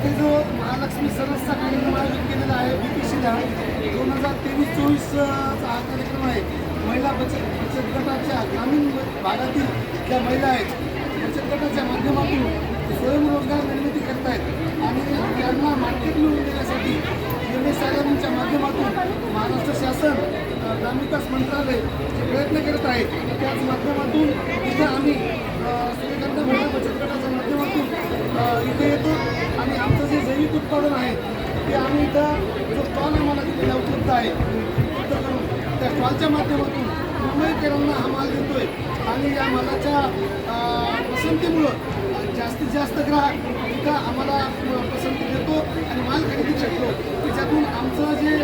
इथे जो महालक्ष्मी सदस्य कार्यक्रम आयोजित केलेला आहे बी पी सीला दोन हजार तेवीस चोवीसचा हा कार्यक्रम आहे. महिला बचत बचत गटाच्या ग्रामीण भागातील ज्या महिला आहेत बचत गटाच्या माध्यमातून स्वयंरोजगार निर्मिती करतायत. आणि त्यांना मार्केट मिळवून देण्यासाठी एम एस आयच्या माध्यमातून महाराष्ट्र शासन ग्रामविकास मंत्रालय जे प्रयत्न करत आहे त्याच माध्यमातून इथं आम्ही अ, सूर्यकांत महिला बचत गटाच्या आणि आमचं जे जैविक उत्पादन आहे ते आम्ही इथं जो स्टॉल आम्हाला दिलेला उपलब्ध आहे. त्या स्टॉलच्या माध्यमातून मुंबईकरांना हा माल देतोय. आणि या मालाच्या पसंतीमुळं जास्तीत जास्त ग्राहक इथं आम्हाला पसंती देतो आणि माल खरेदी करतो. त्याच्यातून आमचं जे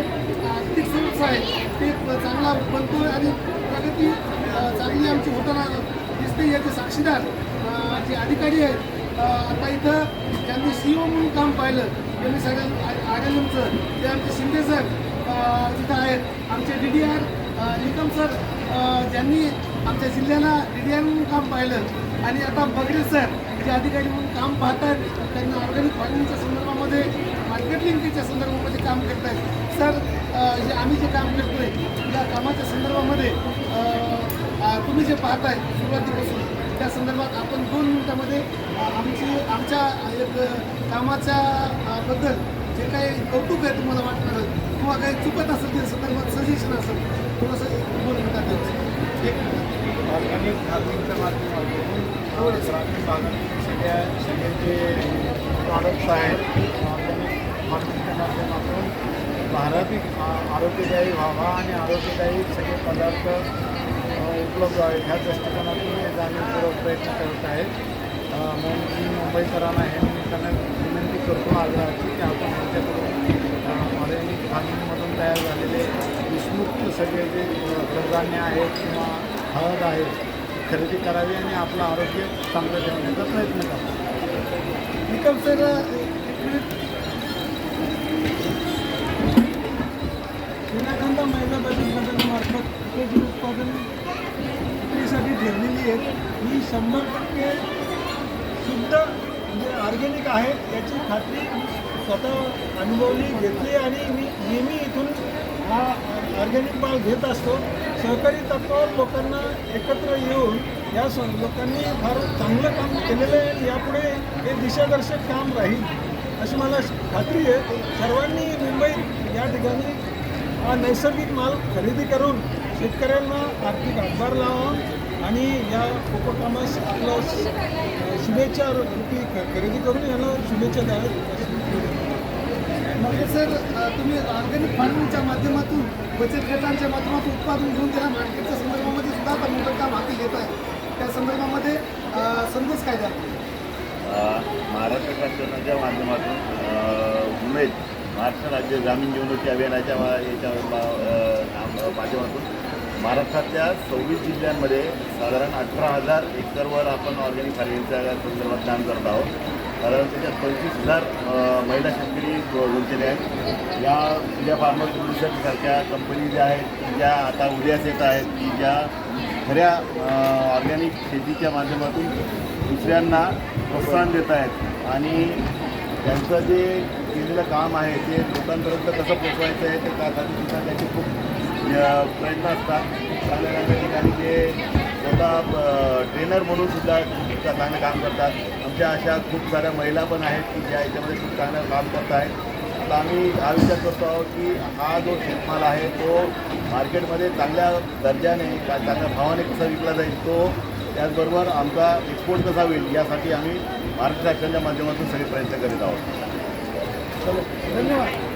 आर्थिक स्वरूप आहे ते चांगला बनतो आणि प्रगती चांगली आमची होताना दिसते याचे साक्षीदार जे अधिकारी आहेत आता इथं ज्यांनी सी ओ म्हणून काम पाहिलं त्यांनी सगळ्या आर एल एमचं ते आमचे शिंदे सर तिथं आहेत. आमचे D D R Nikam sir ज्यांनी आमच्या जिल्ह्याला डी डी आर म्हणून काम पाहिलं. आणि आता बगरे सर जे अधिकारी म्हणून काम पाहतात त्यांना ऑर्गॅनिक फार्मिंगच्या संदर्भामध्ये मार्केट लिंकेजच्या संदर्भामध्ये काम करत आहेत सर जे आम्ही जे काम करतोय या कामाच्या संदर्भामध्ये तुम्ही जे पाहताय सुरुवातीपासून. त्या संदर्भात आपण दोन मिनिटामध्ये आमची आमच्या एक कामाच्या बद्दल जे काही कौतुक आहे तुम्हाला वाटणार किंवा काही चुकत असेल त्या संदर्भात सजेशन असेल थोडंसं दोन मिनिटात. एक. ऑर्गॅनिक फार्मिंगच्या माध्यमातून ग्रामीण भागातील सगळ्या सगळे जे प्रॉडक्ट्स आहेत ऑर्गॅनिक फार्मिंगच्या माध्यमातून भारत आरोग्यदायी व्हावा आणि आरोग्यदायी सगळे पदार्थ उपलब्ध आहेत ह्या दृष्टिकोनातून हे जाणीवपूर्वक प्रयत्न करत आहेत. म्हणून मी मुंबईकरांना हे निमित्तानं विनंती करतो आग्रहाची की आपण यांच्याकडून ऑर्गॅनिक फार्मिंगमधून तयार झालेले विषमुक्त सगळे जे कडधान्य आहेत किंवा हळद आहे खरेदी करावी आणि आपलं आरोग्य चांगलं ठेवण्याचा प्रयत्न करावा निकम सर एक महिला बचत गटामार्फत पिकाची उत्पादन विक्रीसाठी ठेवलेली आहेत ही शंभर टक्के शुद्ध म्हणजे ऑर्गॅनिक आहेत याची खात्री स्वतः अनुभवली घेतली आणि मी नेहमी इथून हा ऑर्गॅनिक माल घेत असतो. सहकारी तत्वावर लोकांना एकत्र येऊन या लोकांनी फार चांगलं काम केलेलं आहे. आणि यापुढे हे दिशादर्शक काम राहील अशी मला खात्री आहे. सर्वांनी मुंबईत या ठिकाणी हा नैसर्गिक माल खरेदी करून शेतकऱ्यांना आर्थिक हातभार लावा. आणि या उपक्रमास आपलं शुभेच्छा रूपी खरेदी करून याला शुभेच्छा द्याव्यात. मग सर तुम्ही ऑर्गॅनिक फार्मिंगच्या माध्यमातून बचत गटांच्या माध्यमातून उत्पादन घेऊन त्याला मार्केटच्या संदर्भामध्ये सुद्धा आता मोठं काम हाती घेत आहे. त्या संदर्भामध्ये संदेश काय द्या महाराष्ट्र शासनाच्या माध्यमातून उमेद महाराष्ट्र राज्य ग्रामीण जीवनोन्नती अभियानाच्या याच्या माध्यमातून महाराष्ट्रातल्या सव्वीस जिल्ह्यांमध्ये साधारण अठरा हजार एकरवर आपण ऑर्गॅनिक फार्मिंगच्या संदर्भात काम करत आहोत. साधारण त्याच्यात पंचवीस हजार महिला शेतकरी गुंतलेले आहेत. या इंडिया फार्मर सारख्या कंपनी ज्या आहेत की ज्या आता उद्यास येत आहेत की ज्या खऱ्या ऑर्गॅनिक शेतीच्या माध्यमातून दुसऱ्यांना प्रोत्साहन देत आहेत. आणि त्यांचं जे केलेलं काम आहे ते लोकांपर्यंत कसं पोचवायचं आहे ते त्यासाठी सुद्धा त्याचे खूप प्रयत्न असतात. चांगल्या चांगल्या ठिकाणी ते स्वतः ट्रेनर म्हणून सुद्धा खूप चांगलं काम करतात. आमच्या अशा खूप साऱ्या महिला पण आहेत की ज्या याच्यामध्ये खूप चांगलं काम करत आहेत. आता आम्ही हा विचार करतो आहोत की हा जो शेतमाल आहे तो मार्केटमध्ये चांगल्या दर्जाने का चांगल्या भावाने कसा विकला जाईल तो त्याचबरोबर आमचा एक्सपोर्ट कसा होईल यासाठी आम्ही महाराष्ट्र शासनाच्या माध्यमातून सगळे प्रयत्न करीत आहोत. धन्यवाद.